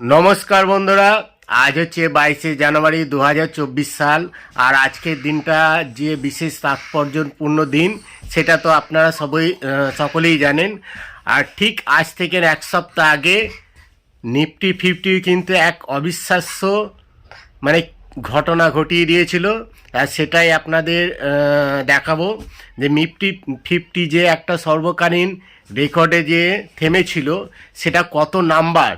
নমস্কার বন্ধুরা, আজ হচ্ছে বাইশে জানুয়ারি দু হাজার চব্বিশ সাল, আর আজকের দিনটা যে বিশেষ তাৎপর্যপূর্ণ দিন, সেটা তো আপনারা সবই সকলেই জানেন। আর ঠিক আজ থেকে এক সপ্তাহ আগে নিফটি ফিফটি কিন্তু এক অবিশ্বাস্য মানে ঘটনা ঘটিয়ে দিয়েছিল, আর সেটাই আপনাদের দেখাবো যে নিফটি ফিফটি যে একটা সর্বকালীন রেকর্ডে যে থেমেছিল, সেটা কত নাম্বার?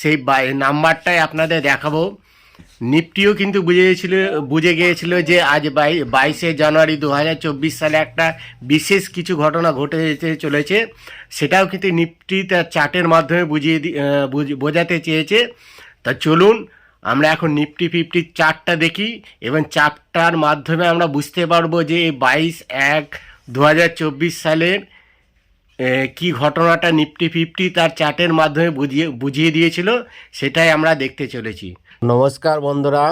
সেই নাম্বারটাই আপনাদের দেখাবো। নিফটিও কিন্তু বুঝে গিয়েছিল বুঝে গিয়েছিল যে আজ বাই, বাইশে জানুয়ারি দু হাজার চব্বিশ সালে একটা বিশেষ কিছু ঘটনা ঘটে যেতে চলেছে। সেটাও কিন্তু নিফটি তার চার্টের মাধ্যমে বুঝিয়ে বোঝাতে চেয়েছে। তা চলুন, আমরা এখন নিফটি ফিফটির চার্টটা দেখি, এবং চার্টটার মাধ্যমে আমরা বুঝতে পারব যে বাইশ এক দু সালের কি ঘটনাটা নিফটি ফিফটি তার চার্টের মাধ্যমে বুঝিয়ে বুঝিয়ে দিয়েছিল, সেটাই আমরা দেখতে চলেছি। নমস্কার বন্ধুরা,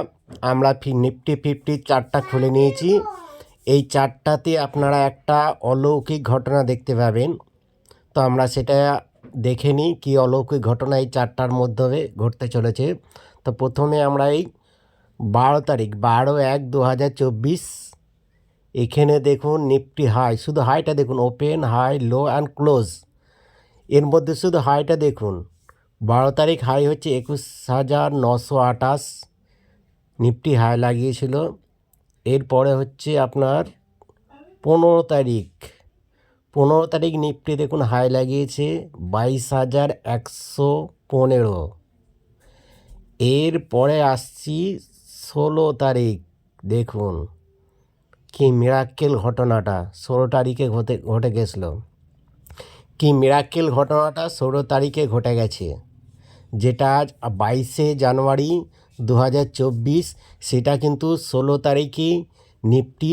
আমরা নিফটি ফিফটির চার্টটা খুলে নিয়েছি। এই চার্টটাতে আপনারা একটা অলৌকিক ঘটনা দেখতে পাবেন। তো আমরা সেটা দেখে নিই কী অলৌকিক ঘটনা এই চারটার মধ্যে ঘটতে চলেছে। তো প্রথমে আমরা এই বারো তারিখ, বারো এক দু হাজার চব্বিশ এখানে দেখুন নিফটি হাই, শুধু হাইটা দেখুন, open, high, low and close. এর মধ্যে শুধু হাইটা দেখুন, বারো তারিখ হাই হচ্ছে একুশ হাজার নশো আঠাশ, নিফটি হাই লাগিয়েছিল। এরপরে হচ্ছে আপনার পনেরো তারিখ পনেরো তারিখ নিফটি দেখুন হাই লাগিয়েছে বাইশ হাজার একশো পনেরো। এরপরে আসছি ষোলো তারিখ, দেখুন। কি মিরাক্কেল ঘটনাটা? ষোলো তারিখে ঘটে ঘটে গেছিল। কি মিরাক্কেল ঘটনাটা ষোলো তারিখে ঘটে গেছে? যেটা আজ বাইশে জানুয়ারি দু হাজার চব্বিশ, সেটা কিন্তু ষোলো তারিখেই নিফটি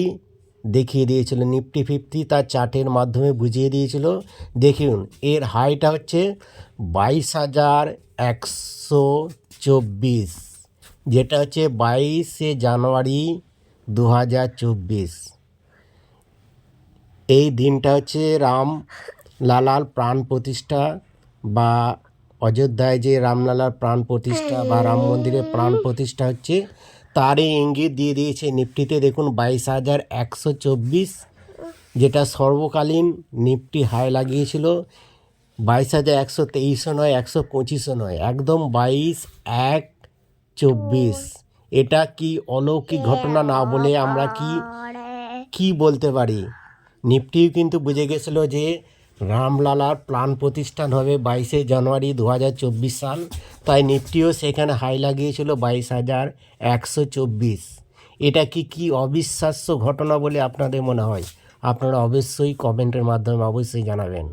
দেখিয়ে দিয়েছিল। নিফটি ফিফটি তার চার্টের মাধ্যমে বুঝিয়ে দিয়েছিল। দেখুন, এর হাইটা হচ্ছে বাইশ হাজার একশো চব্বিশ, যেটা হচ্ছে বাইশে জানুয়ারি দু হাজার চব্বিশ। এই দিনটা হচ্ছে রাম লালার প্রাণ প্রতিষ্ঠা বা অযোধ্যায় যে রামলালার প্রাণ প্রতিষ্ঠা বা রাম মন্দিরের প্রাণ প্রতিষ্ঠা হচ্ছে, তারই ইঙ্গিত দিয়ে দিয়েছে নিফটিতে। দেখুন, বাইশ হাজার একশো চব্বিশ, যেটা সর্বকালীন নিফটি হাই লাগিয়েছিল। বাইশ হাজার একশো তেইশও নয়, একশো পঁচিশও নয়, একদম বাইশ এক চব্বিশ। এটা কি অলৌকিক ঘটনা না বলে আমরা কি কি বলতে পারি? নিফটিও কিন্তু বুঝে গেছিল যে রামলালার প্রাণ প্রতিষ্ঠান হবে বাইশে জানুয়ারি দু হাজার চব্বিশ সাল। তাই নিফটিও সেখানে হাই লাগিয়েছিল বাইশ হাজার একশো চব্বিশ। এটা কি কি অবিশ্বাস্য ঘটনা বলে আপনাদের মনে হয়? আপনারা অবশ্যই কমেন্টের মাধ্যমে অবশ্যই জানাবেন।